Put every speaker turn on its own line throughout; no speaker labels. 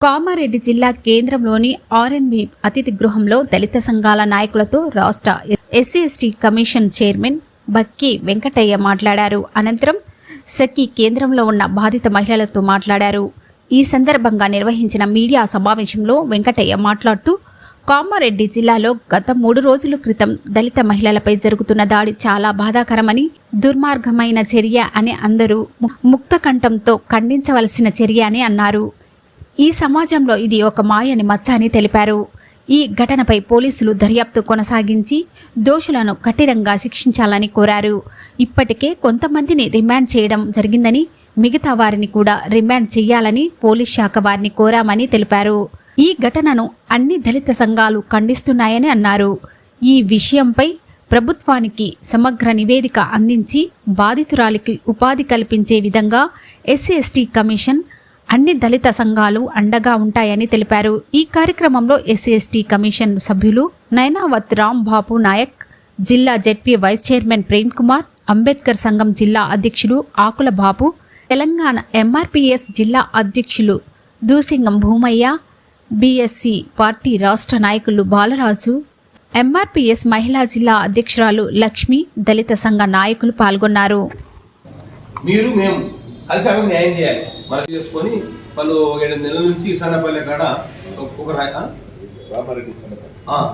కామారెడ్డి జిల్లా కేంద్రంలోని ఆర్ఎన్బి అతిథి గృహంలో దళిత సంఘాల నాయకులతో రాష్ట్ర SC ST commission chairman Bakki Venkataiah మాట్లాడారు. అనంతరం సఖి కేంద్రంలో ఉన్న బాధిత మహిళలతో మాట్లాడారు. ఈ సందర్భంగా నిర్వహించిన మీడియా సమావేశంలో వెంకటయ్య మాట్లాడుతూ కామారెడ్డి జిల్లాలో గత మూడు రోజుల క్రితం దళిత మహిళలపై జరుగుతున్న దాడి చాలా బాధాకరమని దుర్మార్గమైన చర్య అని అందరూ ము- ముక్తకంఠంతో ఖండించవలసిన చర్య అని అన్నారు. ఈ సమాజంలో ఇది ఒక మాయని మచ్చ అని తెలిపారు. ఈ ఘటనపై పోలీసులు దర్యాప్తు కొనసాగించి దోషులను కఠినంగా శిక్షించాలని కోరారు. ఇప్పటికే కొంతమందిని రిమాండ్ చేయడం జరిగిందని మిగతా వారిని కూడా రిమాండ్ చేయాలని పోలీస్ శాఖ వారిని కోరామని తెలిపారు. ఈ ఘటనను అన్ని దళిత సంఘాలు ఖండిస్తున్నాయని అన్నారు. ఈ విషయంపై ప్రభుత్వానికి సమగ్ర నివేదిక అందించి బాధితురాలికి ఉపాధి కల్పించే విధంగా ఎస్సీ ఎస్టీ కమిషన్ అన్ని దళిత సంఘాలు అండగా ఉంటాయని తెలిపారు. ఈ కార్యక్రమంలో ఎస్సీఎస్టీ కమిషన్ సభ్యులు నైనావత్ రామ్ బాబు నాయక్ జిల్లా ZP vice chairman Prem Kumar Ambedkar సంఘం జిల్లా అధ్యక్షులు ఆకుల బాబు తెలంగాణ ఎంఆర్పిఎస్ జిల్లా అధ్యక్షులు దూసింగం భూమయ్య బీఎస్సీ పార్టీ రాష్ట్ర నాయకులు బాలరాజు ఎంఆర్పిఎస్ మహిళా జిల్లా అధ్యక్షురాలు లక్ష్మి దళిత సంఘ నాయకులు పాల్గొన్నారు.
మీరు మేము కలిసి ఆమెకు న్యాయం చేయాలి. మనసు చేసుకొని వాళ్ళు ఏడు నెలల నుంచి సన్నపల్లె కాడ ఒక?
రామారెడ్డి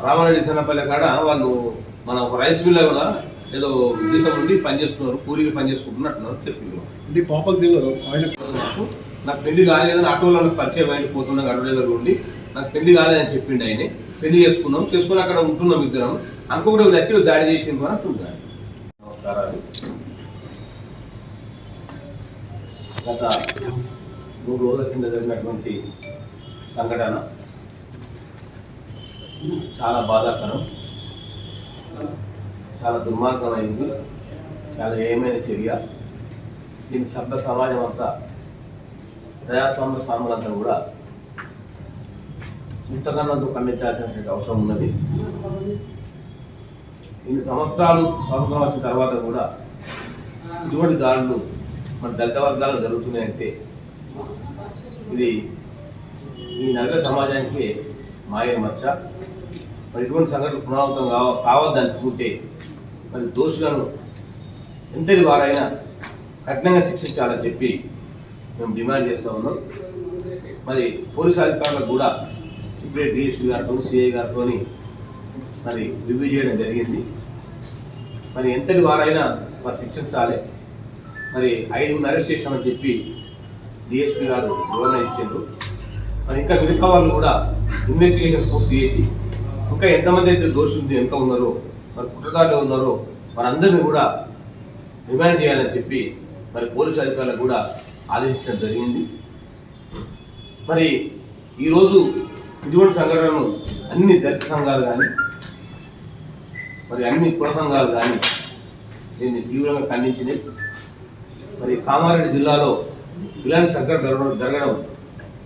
రామారెడ్డి సన్నపల్లె కాడ వాళ్ళు మన ఒక రైస్ మిల్ కూడా ఏదో జీతం నుండి పనిచేస్తున్నారు కూలికి పని చేసుకుంటున్నట్టున్నారు చెప్పింది
అంటే పాపకు తెలియదు ఆయన
నాకు నాకు పెళ్ళి కాలేదని ఆటోలో పరిచయం అయిన పోతున్నా గడువు దగ్గర ఉండి. నాకు పెళ్ళి కాలేదని చెప్పిండు ఆయన. పెళ్ళి చేసుకున్నాం చేసుకుని అక్కడ ఉంటున్నాం ఇద్దరం. అనుకోకుండా వచ్చి దాడి చేసింది అని అంటున్నారు నమస్కారాలు. గత మూడు రోజుల కింద జరిగినటువంటి సంఘటన చాలా బాధాకరం చాలా దుర్మార్గమైంది చాలా ఏమైన చర్య. దీని సభ్య సమాజం అంతా ప్రజాస్వామ్య సాములంతా కూడా ఇంతకన్నా ఖండించాల్సినటువంటి అవసరం ఉన్నది. ఇన్ని సంవత్సరాలు స్వాతంత్రం వచ్చిన తర్వాత కూడా ఇటువంటి దాడులు మన దళిత వర్గాలు జరుగుతున్నాయంటే ఇది ఈ నగర సమాజానికి మాయ మచ్చ. మరి ఇటువంటి సంఘటనలు పునరావృతం కావ కావద్దనుకుంటే మరి దోషులను ఎంతటి వారైనా కఠినంగా శిక్షించాలని చెప్పి మేము డిమాండ్ చేస్తూ ఉన్నాం. మరి పోలీసు అధికారులకు కూడా ఇప్పుడే డిఎస్పీ గారితో సిఐ గారితో మరి రివ్యూ చేయడం జరిగింది. మరి ఎంతటి వారైనా మరి శిక్షించాలి. మరి ఐదుగురు అరెస్ట్ చేశామని చెప్పి డిఎస్పీ గారు వివరణ ఇచ్చారు. మరి ఇంకా మిగతా వాళ్ళు కూడా ఇన్వెస్టిగేషన్ పూర్తి చేసి ఇంకా ఎంతమంది అయితే దోషులు ఎంత ఉన్నారో మరి కుట్రదారులు ఉన్నారో వారందరినీ కూడా రిమాండ్ చేయాలని చెప్పి మరి పోలీసు అధికారులకు కూడా ఆదేశించడం జరిగింది. మరి ఈరోజు ఇటువంటి సంఘటనలు అన్ని దళిత సంఘాలు కానీ మరి అన్ని కుల సంఘాలు కానీ దీన్ని తీవ్రంగా ఖండించినాయి మరి కామారెడ్డి జిల్లాలో ఇలాంటి సంఘటన జరగడం జరగడం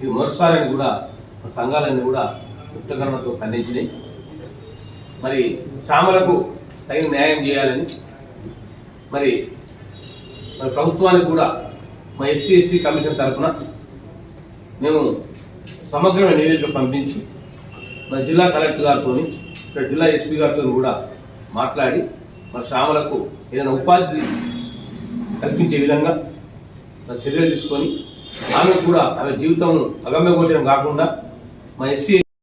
ఇది మొదటిసారని కూడా మా సంఘాలన్నీ కూడా ఉత్తకరణతో ఖండించినాయి. మరి సామలకు తగిన న్యాయం చేయాలని మరి మరి ప్రభుత్వానికి కూడా మా ఎస్సీ ఎస్టీ కమిషన్ తరఫున మేము సమగ్రమైన నివేదిక పంపించి మన జిల్లా కలెక్టర్ గారితో ఇక్కడ జిల్లా ఎస్పీ గారితో కూడా మాట్లాడి మన శ్రామలకు ఏదైనా ఉపాధి కల్పించే విధంగా చర్యలు తీసుకొని ఆమె కూడా ఆమె జీవితం అగమ్యగోచరం కాకుండా మా ఎస్సీ